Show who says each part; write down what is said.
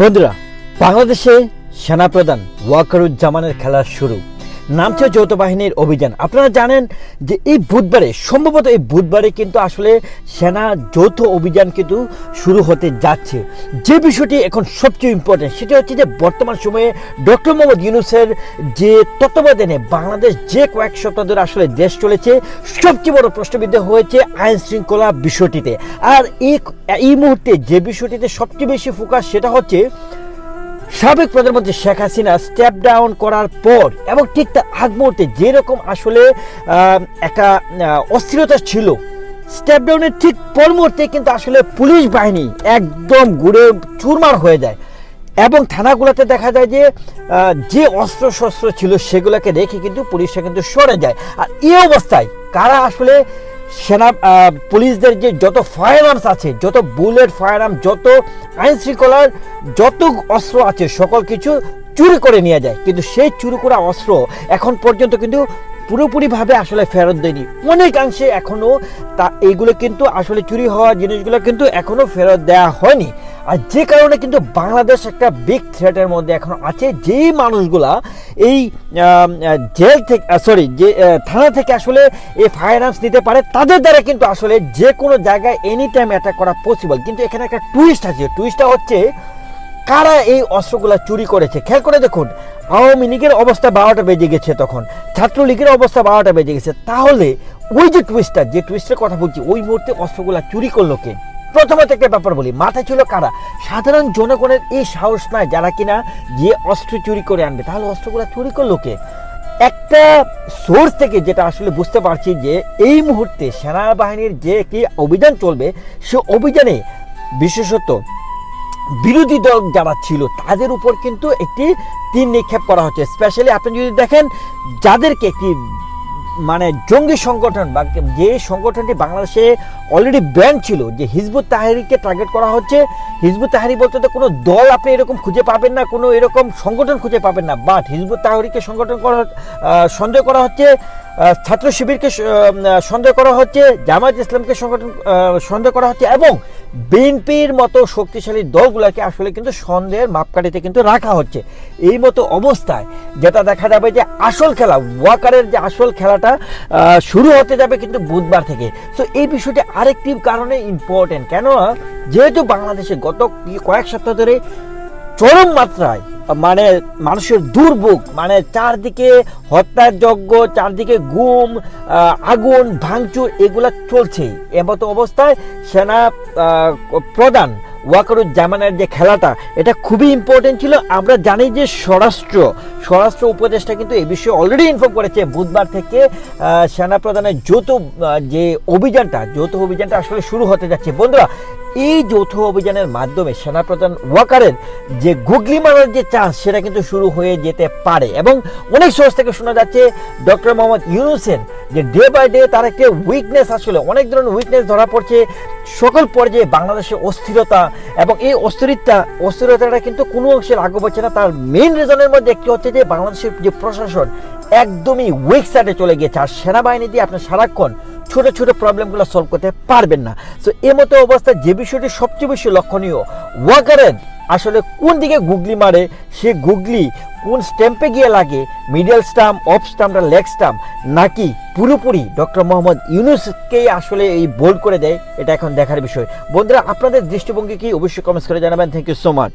Speaker 1: বন্ধুরা বাংলাদেশে সেনাপ্রধান ওয়াকারুজ্জামানের খেলা শুরু। নামছে যৌথ বাহিনীর অভিযান। আপনারা জানেন যে এই বুধবারে, সম্ভবত এই বুধবারে কিন্তু আসলে সেনা যৌথ অভিযান কিন্তু শুরু হতে যাচ্ছে। যে বিষয়টি এখন সবচেয়ে ইম্পর্টেন্ট সেটা হচ্ছে যে বর্তমান সময়ে ডক্টর মোহাম্মদ ইউনুসের যে তত্ত্বাবধানে বাংলাদেশ যে কয়েক সপ্তাহ ধরে আসলে দেশ চলেছে, সবচেয়ে বড় প্রশ্নবিদ্ধ হয়েছে আইন শৃঙ্খলা বিষয়টিতে। আর এই মুহূর্তে যে বিষয়টিতে সবচেয়ে বেশি ফোকাস সেটা হচ্ছে সাবেক প্রধানমন্ত্রী শেখ হাসিনা স্টেপ ডাউন করার পর এবং ঠিক তার আগ মুহূর্তে যেরকম আসলে একটা অস্থিরতা ছিল স্টেপ ডাউনের ঠিক পর মুহূর্তে কিন্তু আসলে পুলিশ বাহিনী একদম ঘুরে চুরমার হয়ে যায় এবং থানাগুলোতে দেখা যায় যে যে অস্ত্র শস্ত্র ছিল সেগুলোকে রেখে কিন্তু পুলিশরা কিন্তু সরে যায়। আর এই অবস্থায় কারা আসলে সেনা পুলিশদের যে যত ফায়ার আর্মস আছে, যত বুলেট ফায়ার আর্ম যত আইন শৃঙ্খলার যত অস্ত্র আছে, সকল কিছু চুরি করে নিয়ে যায়। কিন্তু সেই চুরি করা অস্ত্র এখন পর্যন্ত কিন্তু পুরোপুরিভাবে আসলে ফেরত দেয়নি। অনেকাংশে এখনও তা, এইগুলো কিন্তু আসলে চুরি হওয়া জিনিসগুলো কিন্তু এখনও ফেরত দেওয়া হয়নি। আর যে কারণে কিন্তু বাংলাদেশ একটা বিগ থ্রেটের মধ্যে এখন আছে, যেই মানুষগুলা এই জেল থেকে সরি যে থানা থেকে আসলে এই ফায়ার আর্মস নিতে পারে, তাদের দ্বারা কিন্তু আসলে যে কোনো জায়গায় এনি টাইম অ্যাটাক করা পসিবল কিন্তু এখানে একটা টুইস্ট আছে টুইস্টটা হচ্ছে কারা এই অস্ত্রগুলা চুরি করেছে? খেয়াল করে দেখুন, আওয়ামী লীগের অবস্থা বারোটা বেজে গেছে তখন, ছাত্রলীগের অবস্থা বারোটা বেজে গেছে। তাহলে ওই যে টুইস্টার যে টুইস্টের কথা বলছি, ওই মুহূর্তে অস্ত্রগুলা চুরি করল কে? প্রথমত একটা ব্যাপার বলি, মাথায় ছিল কারা? সাধারণ জনগণের এই সাহস নাই যারা কিনা যে অস্ত্র চুরি করে আনবে। তাহলে অস্ত্রগুলা চুরি করল কে? একটা সোর্স থেকে যেটা আসলে বুঝতে পারছি যে, এই মুহূর্তে সেনাবাহিনীর যে একটি অভিযান চলবে, সে অভিযানে বিশেষত বিরোধী দল যারা ছিল, তাদের উপর কিন্তু একটি তীর নিক্ষেপ করা হচ্ছে। স্পেশালি আপনি যদি দেখেন, যাদেরকে একটি মানে জঙ্গি সংগঠন বা যে সংগঠনটি বাংলাদেশে অলরেডি ব্যান ছিল, যে হিজবুত তাহারিকে টার্গেট করা হচ্ছে, হিজবুত তাহারি বলতে তো কোনো দল আপনি এরকম খুঁজে পাবেন না, কোনো এরকম সংগঠন খুঁজে পাবেন না বাট হিজবুত তাহারিকে সংগঠন করা সন্দেহ করা হচ্ছে ছাত্র শিবিরকে সন্দেহ করা হচ্ছে, জামায়াত ইসলামকে সংগঠন সন্দেহ করা হচ্ছে এবং বিএনপির মতো শক্তিশালী দলগুলোকে আসলে কিন্তু সন্দেহের মাপকাঠিতে কিন্তু রাখা হচ্ছে। এই মতো অবস্থায় যেটা দেখা যাবে যে আসল খেলা, ওয়াকারের যে আসল খেলাটা শুরু হতে যাবে কিন্তু বুধবার থেকে। তো এই বিষয়টি আরেকটি কারণে ইম্পর্টেন্ট কেন যেহেতু বাংলাদেশে গত কয়েক সপ্তাহ ধরে চরম মাত্রায় মানে মানুষের দুর্ভোগ মানে চারদিকে হত্যার যজ্ঞ, চারদিকে গুম আগুন, ভাঙচুর, এগুলো চলছে। এমতো অবস্থায় সেনা প্রধান ওয়াকারুজ্জামানের যে খেলাটা, এটা খুবই ইম্পর্টেন্ট ছিল। আমরা জানি যে স্বরাষ্ট্র স্বরাষ্ট্র উপদেষ্টা কিন্তু এই বিষয়ে অলরেডি ইনফর্ম করেছে। বুধবার থেকে আহ, সেনা প্রধানের যৌথ যে অভিযানটা যৌথ অভিযানটা আসলে শুরু হতে যাচ্ছে। বন্ধুরা এই যৌথ অভিযানের মাধ্যমে সেনাপ্রধান ওয়াকারের যে গুগলি মারার যে চান্স সেটা কিন্তু শুরু হয়ে যেতে পারে এবং অনেক সোর্স থেকে শোনা যাচ্ছে ডক্টর মোহাম্মদ ইউনুসেন যে ডে বাই ডে তার একটি উইকনেস আসলে অনেক ধরনের উইকনেস ধরা পড়ছে সকল পর্যায়ে বাংলাদেশের অস্থিরতা এবং এই অস্থিরতা অস্থিরতাটা কিন্তু কোনো অংশে লাগু হচ্ছে না। তার মেইন রিজনের মধ্যে একটি হচ্ছে যে বাংলাদেশের যে প্রশাসন একদমই উইক সাইডে চলে গেছে আর সেনাবাহিনী দিয়ে আপনার সারাক্ষণ ছোট ছোট প্রবলেমগুলো সলভ করতে পারবেন না। সো মতো অবস্থায় যে বিষয়টি সবচেয়ে বেশি লক্ষণীয় ওয়াকারেন আসলে কোন দিকে গুগলি মারে, সে গুগলি কোন স্ট্যাম্পে গিয়ে লাগে মিডল স্টাম্প অফ স্টাম্পটা লেগ স্টাম্প নাকি পুরোপুরি ডক্টর মোহাম্মদ ইউনুসকেই আসলে এই বোল্ড করে দেয়, এটা এখন দেখার বিষয়। বন্ধুরা, আপনাদের দৃষ্টিভঙ্গি কি? অবশ্যই কমেন্টস করে জানাবেন। Thank you so much